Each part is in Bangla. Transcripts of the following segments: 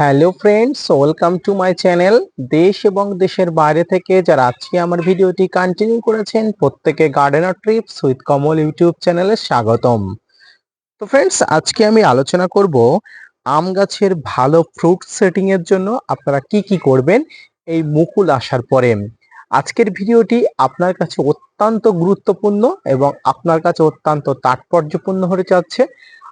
Hello friends welcome to my channel দেশ এবং দেশের বাইরে থেকে যারা আজকে আমার ভিডিওটি কন্টিনিউ করেছেন, প্রত্যেকে gardener trips with Kamal YouTube চ্যানেলে স্বাগতম। তো ফ্রেন্ডস আজকে আমি আলোচনা করব আম গাছের ভালো ফ্রুট সেটিং এর জন্য আপনারা কি কি করবেন, এই মুকুল আসার পরে। আজকের ভিডিওটি আপনার কাছে অত্যন্ত গুরুত্বপূর্ণ এবং আপনার কাছে অত্যন্ত তাৎপর্যপূর্ণ হতে যাচ্ছে।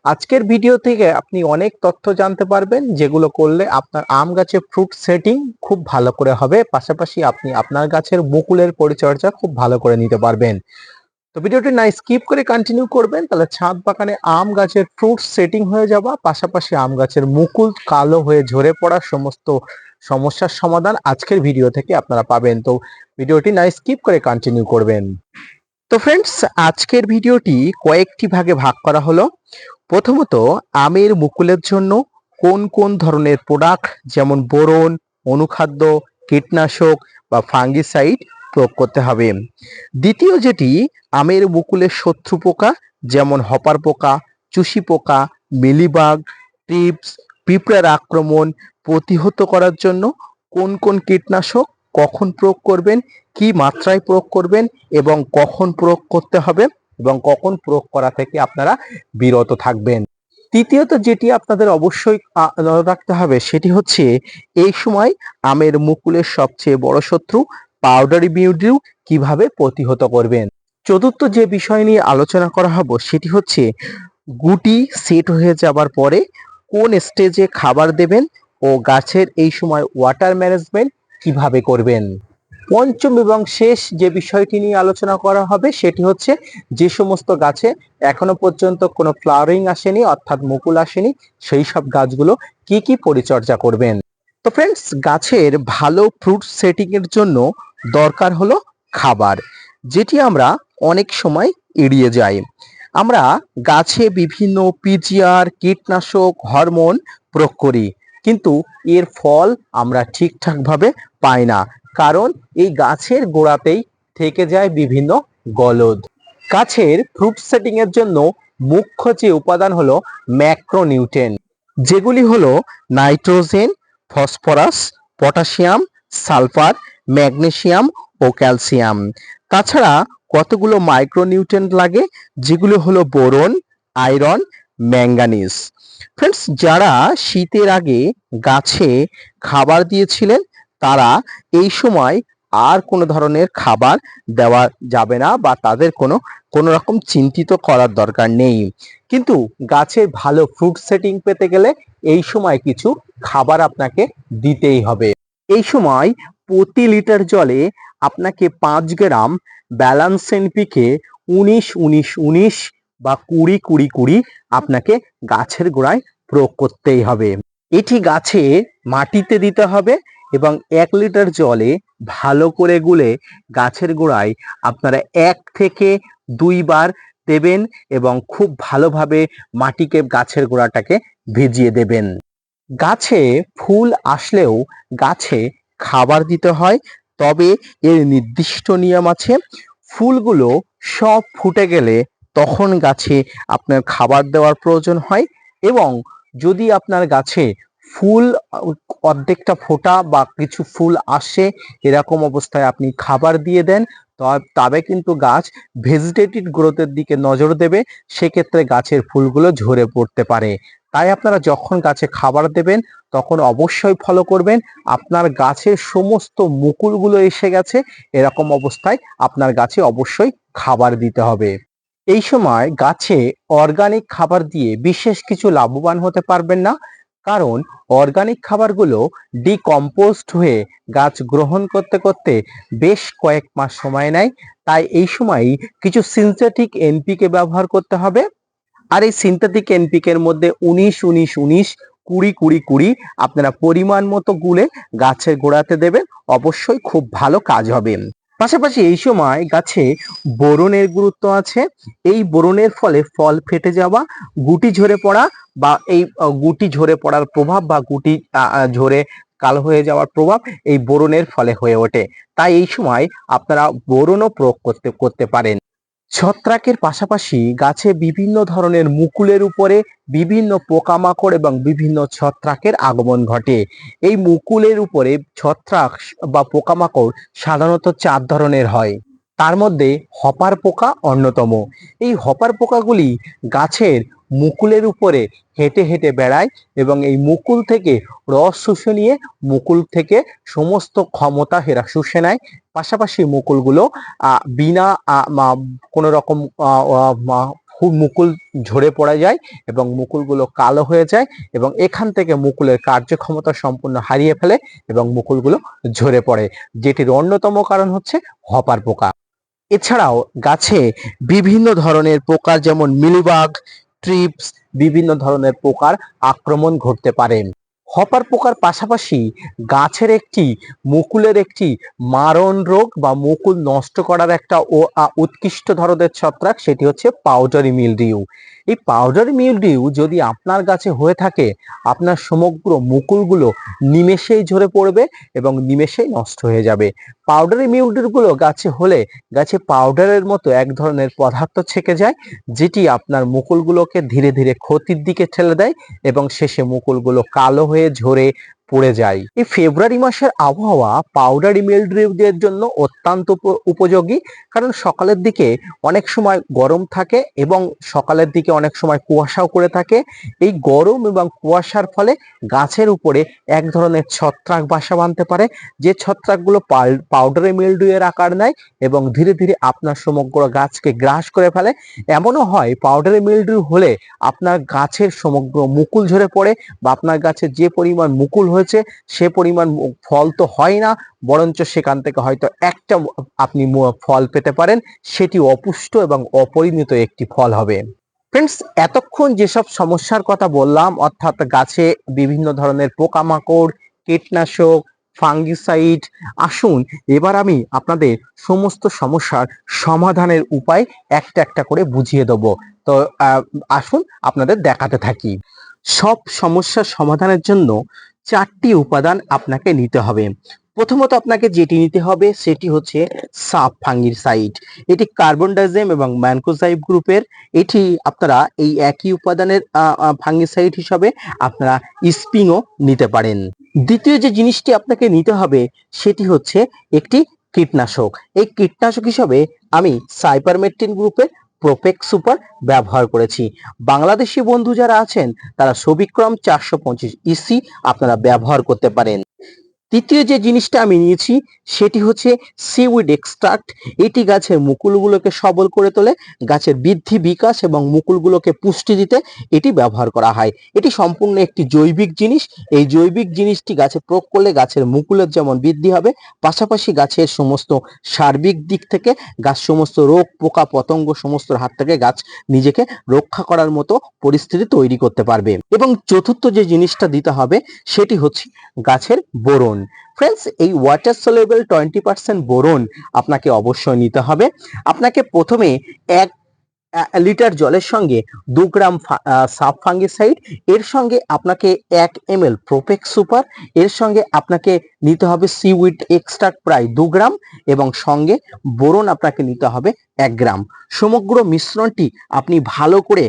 আজকের ভিডিও থেকে আপনি অনেক তথ্য জানতে পারবেন, যেগুলো করলে আপনার আম গাছের ফ্রুট সেটিং খুব ভালো করে হবে। পাশাপাশি আপনি আপনার গাছের মুকুলের পরিচর্যা খুব ভালো করে নিতে পারবেন। তো ভিডিওটি না স্কিপ করে কন্টিনিউ করবেন, তাহলে ছাদ বাগানে আম গাছের ফ্রুট সেটিং হয়ে যাওয়া, পাশাপাশি আম গাছের মুকুল কালো হয়ে ঝরে পড়া সমস্ত সমস্যার সমাধান আজকের ভিডিও থেকে আপনারা পাবেন। তো ভিডিওটি না স্কিপ করে কন্টিনিউ করবেন। তো ফ্রেন্ডস আজকের ভিডিওটি কয়েকটি ভাগে ভাগ করা হলো। প্রথমত, আমের মুকুলের জন্য কোন কোন ধরনের প্রোডাক্ট যেমন বোরন, অনুখাদ্য, কীটনাশক বা ফাঙ্গিসাইড প্রয়োগ করতে হবে। দ্বিতীয় যেটি, আমের মুকুলের শত্রু পোকা, যেমন হপার পোকা, চুষি পোকা, মিলিবাগ, টিপস, পিঁপড়ার আক্রমণ প্রতিহত করার জন্য কোন কোন কীটনাশক কখন প্রয়োগ করবেন কি মাত্রায় প্রয়োগ করবেন এবং কখন প্রয়োগ করতে হবে এবং কখন প্রয়োগ করা থেকে আপনারা বিরত থাকবেন। তৃতীয়ত যেটি আপনাদের অবশ্যই রাখতে হবে সেটি হচ্ছে এই সময় আমের মুকুলের সবচেয়ে বড় শত্রু পাউডারি মিউডিউ কীভাবে প্রতিহত করবেন। চতুর্থ যে বিষয় নিয়ে আলোচনা করা হবে সেটি হচ্ছে গুটি সেট হয়ে যাবার পরে কোন স্টেজে খাবার দেবেন ও গাছের এই সময় ওয়াটার ম্যানেজমেন্ট কীভাবে করবেন। পঞ্চম এবং শেষ যে বিষয়টি নিয়ে আলোচনা করা হবে, সেটি হচ্ছে যে সমস্ত গাছে এখনও পর্যন্ত কোনো ফ্লাওয়ারিং আসেনি, অর্থাৎ মুকুল আসেনি, সেই সব গাছগুলো কি কি পরিচর্যা করবেন? তো ফ্রেন্ডস গাছের ভালো ফ্রুট সেটিং এর জন্য দরকার হলো খাবার, যেটি আমরা অনেক সময় এড়িয়ে যাই। আমরা গাছে বিভিন্ন পিজিআর, কীটনাশক, হরমোন প্রয়োগ করি, কিন্তু এর ফল আমরা ঠিকঠাকভাবে পাই না। কারণ এই গাছের গোড়াতেই থেকে যায় বিভিন্ন গলদ। গাছের ফ্রুট সেটিং এর জন্য মুখ্য যে উপাদান হলো ম্যাক্রোনিউট্রেন যেগুলি হলো nitrogen phosphorus potassium sulphur magnesium ও ক্যালসিয়াম তাছাড়া কতগুলো মাইক্রোনিউট্রেন্ট লাগে, যেগুলো হলো বোরন আয়রন ম্যাঙ্গানিজ ফ্রেন্ডস যারা শীতের আগে গাছে খাবার দিয়েছিলেন তারা এই সময় আর কোনো ধরনের খাবার দেওয়া যাবে না বা তাদের কোনো কোনো রকম চিন্তিত করার দরকার নেই। কিন্তু গাছের ভালো ফ্রুট সেটিং পেতে গেলে এই সময় কিছু খাবার আপনাকে দিতেই হবে। এই সময় প্রতি লিটার জলে আপনাকে পাঁচ গ্রাম ব্যালান্স এনপিকে উনিশ উনিশ উনিশ বা কুড়ি কুড়ি কুড়ি আপনাকে গাছের গোড়ায় প্রয়োগ করতেই হবে। এটি গাছে মাটিতে দিতে হবে এবং এক লিটার জলে ভালো করে গুলে গাছের গোড়ায় আপনারা এক থেকে দুইবার দেবেন এবং খুব ভালোভাবে মাটিকে গাছের গোড়াটাকে ভিজিয়ে দেবেন। গাছে ফুল আসলেও গাছে খাবার দিতে হয়, তবে এর নির্দিষ্ট নিয়ম আছে, ফুলগুলো সব ফুটে গেলে তখন গাছে আপনার খাবার দেওয়ার প্রয়োজন হয় এবং যদি আপনার গাছে ফুল, অর্ধেকটা ফোটা বা কিছু ফুল আসে, এরকম অবস্থায় আপনি খাবার দিয়ে দেন। তবে কিন্তু গাছ ভেজিটেটিভ গ্রোথের দিকে নজর দেবে, সেক্ষেত্রে গাছের ফুলগুলো ঝরে পড়তে পারে। তাই আপনারা যখন গাছে খাবার দেবেন, তখন অবশ্যই ফলো করবেন। আপনার গাছের সমস্ত মুকুলগুলো এসে গেছে, এরকম অবস্থায় আপনার গাছে অবশ্যই খাবার দিতে হবে। এই সময় গাছে অর্গানিক খাবার দিয়ে বিশেষ কিছু লাভবান হতে পারবেন না। কারণ অর্গানিক খাবারগুলো ডিকম্পোস্ট হয়ে গাছ গ্রহণ করতে করতে বেশ কয়েক মাস সময় নেয়। তাই এই সময় কিছু সিনথেটিক এনপিকে ব্যবহার করতে হবে। আর এই সিনথেটিক এনপিকে এর মধ্যে উনিশ উনিশ উনিশ, কুড়ি কুড়ি কুড়ি আপনারা পরিমাণ মতো গুলে গাছের গোড়াতে দেবেন। অবশ্যই খুব ভালো কাজ হবে। পাশাপাশি এই সময় গাছে বোরনের গুরুত্ব আছে। এই বোরনের ফলে ফল ফেটে যাওয়া, গুটি ঝরে পড়া বা এই গুটি ঝরে পড়ার প্রভাব বা গুটি ঝরে কালো হয়ে যাওয়ার প্রভাব এই বোরনের ফলে হয়ে ওঠে। তাই এই সময় আপনারা বোরনও প্রয়োগ করতে করতে পারেন। ছত্রাকের পাশাপাশি গাছে বিভিন্ন ধরনের মুকুলের উপরে বিভিন্ন পোকামাকড় এবং বিভিন্ন ছত্রাকের আগমন ঘটে। এই মুকুলের উপরে ছত্রাক বা পোকামাকড় সাধারণত চার ধরনের হয়। তার মধ্যে হপার পোকা অন্যতম। এই হপার পোকাগুলি গাছের মুকুলের উপরে হেঁটে হেঁটে বেড়ায় এবং এই মুকুল থেকে রস শুষে নিয়ে মুকুল থেকে সমস্ত ক্ষমতা হেরা শুষে নেয়। পাশাপাশি মুকুলগুলো বিনা কোনো রকম মুকুল ঝরে পড়ে যায় এবং মুকুলগুলো কালো হয়ে যায় এবং এখান থেকে মুকুলের কার্যক্ষমতা সম্পূর্ণ হারিয়ে ফেলে এবং মুকুলগুলো ঝরে পড়ে। যেটির অন্যতম কারণ হচ্ছে হপার পোকা। এছাড়াও গাছে বিভিন্ন ধরনের পোকা যেমন মিলিবাগ ট্রিপস বিভিন্ন ধরনের পোকার আক্রমণ ঘটতে পারে। হপার পোকার পাশাপাশি গাছের একটি, মুকুলের একটি মারণ রোগ বা মুকুল নষ্ট করার একটা ও উৎকৃষ্ট ধরনের ছত্রাক, সেটি হচ্ছে পাউডারি মিলডিউ এই পাউডার মিউলডিউ যদি আপনার গাছে হয়ে থাকে, আপনার সমগ্র মুকুলগুলো নিমেষেই ঝরে পড়বে এবং নিমেষেই নষ্ট হয়ে যাবে। পাউডারি মিউলডিউগুলো গাছে হলে গাছে পাউডারের মতো এক ধরনের পদার্থ ছেকে যায়, যেটি আপনার মুকুলগুলোকে ধীরে ধীরে ক্ষতির দিকে ঠেলে দেয় এবং শেষে মুকুলগুলো কালো হয়ে ঝরে পড়ে যায়। এই ফেব্রুয়ারি মাসের আবহাওয়া পাউডারি মিলড্রিউদের জন্য অত্যন্ত উপ- উপযোগী। কারণ সকালের দিকে অনেক সময় গরম থাকে এবং সকালের দিকে অনেক সময় কুয়াশাও করে থাকে। এই গরম এবং কুয়াশার ফলে গাছের উপরে এক ধরনের ছত্রাক বাসা বাঁধতে পারে। যে ছত্রাকগুলো পাউডারি মিলডুয়ের আকার নেয় এবং ধীরে ধীরে আপনার সমগ্র গাছকে গ্রাস করে ফেলে। এমনও হয় পাউডারি মিলডিউ হলে আপনার গাছের সমগ্র মুকুল ঝরে পড়ে বা আপনার গাছে যে পরিমাণ মুকুল হয়েছে, সে পরিমাণ ফল তো হয় না, বরঞ্চ সেখান থেকে হয়তো একটা আপনি ফল পেতে পারেন, সেটি অপুষ্ট এবং অপরিণত একটি ফল হবে। ফ্রেন্ডস এতক্ষণ যেসব সমস্যার কথা বললাম, অর্থাৎ গাছে বিভিন্ন ধরনের পোকামাকড়, কীটনাশক, ফাঙ্গিসাইড, আসুন এবার আমি আপনাদের সমস্ত সমস্যার সমাধানের উপায় একটা একটা করে বুঝিয়ে দেবো। তো আসুন আপনাদের দেখাতে থাকি। সব সমস্যার সমাধানের জন্য চারটি উপাদান আপনাকে নিতে হবে। প্রথমত আপনাকে যেটি নিতে হবে সেটি হচ্ছে সাব ফাঙ্গিসাইড এটি কার্বন ডাইজেম এবং ম্যানকোজাইব গ্রুপের। এটি আপনারা এই একই উপাদানের ফাঙ্গিসাইড হিসাবে আপনারা স্পিংও নিতে পারেন। দ্বিতীয় যে জিনিসটি আপনাকে নিতে হবে সেটি হচ্ছে একটি কীটনাশক। এই কীটনাশক হিসাবে আমি সাইপারমেট্রিন গ্রুপের প্রোপেক সুপার ব্যবহার করেছি। বাংলাদেশি বন্ধু যারা আছেন, তারা সবিক্রম চারশো পঁচিশ ইসি আপনারা ব্যবহার করতে পারেন। তৃতীয় যে জিনিসটা আমি নিয়েছি, সেটি হচ্ছে সিউইড এক্সট্রাক্ট এটি গাছের মুকুলগুলোকে সবল করে তোলে, গাছের বৃদ্ধি, বিকাশ এবং মুকুলগুলোকে পুষ্টি দিতে এটি ব্যবহার করা হয়। এটি সম্পূর্ণ একটি জৈবিক জিনিস। এই জৈবিক জিনিসটি গাছে প্রয়োগ করলে গাছের মুকুলের যেমন বৃদ্ধি হবে, পাশাপাশি গাছের সমস্ত সার্বিক দিক থেকে, গাছ সমস্ত রোগ, পোকা, পতঙ্গ সমস্ত হাত থেকে গাছ নিজেকে রক্ষা করার মতো পরিস্থিতি তৈরি করতে পারবে। এবং চতুর্থ যে জিনিসটা দিতে হবে, সেটি হচ্ছে গাছের বোরন। ফ্রেন্ডস এই water soluble twenty percent boron আপনাকে অবশ্যই নিতে হবে। আপনাকে প্রথমে এক লিটার জলের সঙ্গে দু গ্রাম সাব ফাঙ্গিসাইড এর সঙ্গে আপনাকে এক এম এল প্রোপেক সুপার এর সঙ্গে আপনাকে নিতে হবে সিউইড এক্সট্রাক্ট প্রায় দু গ্রাম এবং সঙ্গে বোরন আপনাকে নিতে হবে এক গ্রাম। সমগ্র মিশ্রণটি আপনি ভালো করে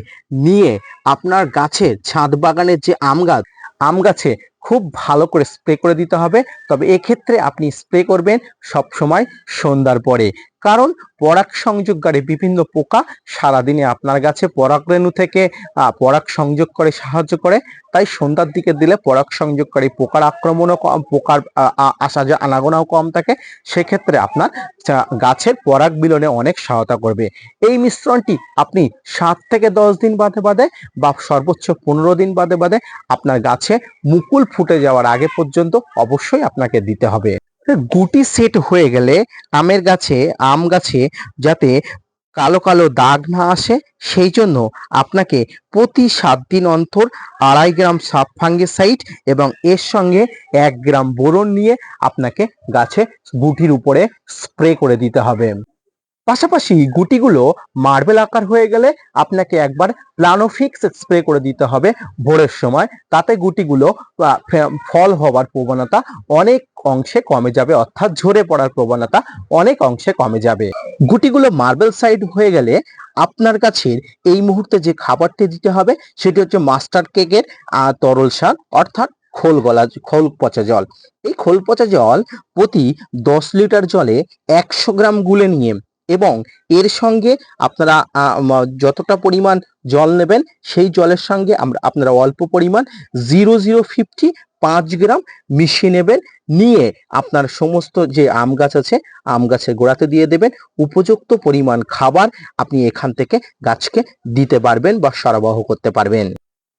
নিয়ে আপনার গাছের ছাদ বাগানের যে আম গাছ আম গাছে খুব ভালো করে স্প্রে করে দিতে হবে। তবে এক্ষেত্রে আপনি স্প্রে করবেন সব সময় সন্ধ্যার পরে। কারণ পরাগ সংযোগকারী বিভিন্ন পোকা সারাদিনে আপনার গাছে পরাগরেণু থেকে পরাগ সংযোগ করে সাহায্য করে। তাই সন্ধ্যার দিকে দিলে পরাগ সংযোগকারী পোকার আক্রমণও কম, পোকার আসা যা আনাগোনাও কম থাকে, সেক্ষেত্রে আপনার গাছের পরাগ বিলনে অনেক সহায়তা করবে। এই মিশ্রণটি আপনি সাত থেকে দশ দিন বাদে বাদে বা সর্বোচ্চ পনেরো দিন বাদে বাদে আপনার গাছে মুকুল ফুটে যাওয়ার আগে পর্যন্ত অবশ্যই আপনাকে দিতে হবে। গুটি সেট হয়ে গেলে আমের গাছে, আম গাছে যাতে কালো কালো দাগ না আসে, সেই জন্য আপনাকে প্রতি সাত দিন অন্তর আড়াই গ্রাম সাপ ফাঙ্গিসাইড এবং এর সঙ্গে এক গ্রাম বোরন নিয়ে আপনাকে গাছে গুটির উপরে স্প্রে করে দিতে হবে। পাশাপাশি গুটিগুলো মার্বেল আকার হয়ে গেলে আপনাকে একবার প্লানোফিক্স স্প্রে করে দিতে হবে ভোরের সময়। তাতে গুটিগুলো ফল হওয়ার প্রবণতা অনেক অংশে কমে যাবে, অর্থাৎ ঝরে পড়ার প্রবণতা অনেক অংশে কমে যাবে। গুটিগুলো মার্বেল সাইড হয়ে গেলে আপনার কাছে এই মুহূর্তে যে খাবারটি দিতে হবে, সেটি হচ্ছে মাস্টার কেকের তরল সার অর্থাৎ খোল গলা, খোল পচা জল। এই খোল পচা জল প্রতি দশ লিটার জলে একশো গ্রাম গুলে নিয়ে এবং এর সঙ্গে আপনারা যতটা পরিমাণ জল নেবেন, সেই জলের সঙ্গে আমরা, আপনারা অল্প পরিমাণ জিরো জিরো ফিফটি পাঁচ গ্রাম মিশিয়ে নেবেন। নিয়ে আপনার সমস্ত যে আম গাছ আছে, আম গাছের গোড়াতে দিয়ে দেবেন। উপযুক্ত পরিমাণ খাবার আপনি এখান থেকে গাছকে দিতে পারবেন বা সরবরাহ করতে পারবেন।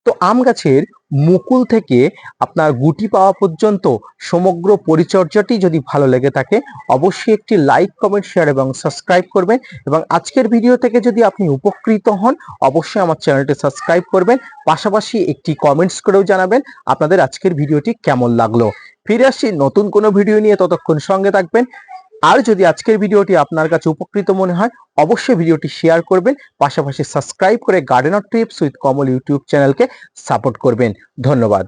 তো আম গাছের মুকুল থেকে আপনার গুটি পাওয়া পর্যন্ত সমগ্র পরিচর্যাটি যদি ভালো লেগে থাকে, অবশ্যই একটি লাইক কমেন্ট শেয়ার এবং সাবস্ক্রাইব করবেন এবং আজকের ভিডিও থেকে যদি আপনি উপকৃত হন, অবশ্যই আমার চ্যানেলটি সাবস্ক্রাইব করবেন। পাশাপাশি একটি কমেন্টস করেও জানাবেন আপনাদের আজকের ভিডিওটি কেমন লাগল। ফিরে আসছি নতুন কোনো ভিডিও নিয়ে, ততক্ষণ সঙ্গে থাকবেন। আর যদি আজকের ভিডিওটি আপনার কাছে উপকৃত মনে হয়, অবশ্যই ভিডিওটি শেয়ার করবেন, পাশাপাশি সাবস্ক্রাইব করে gardener tips with Kamal YouTube চ্যানেলকে সাপোর্ট করবেন। ধন্যবাদ।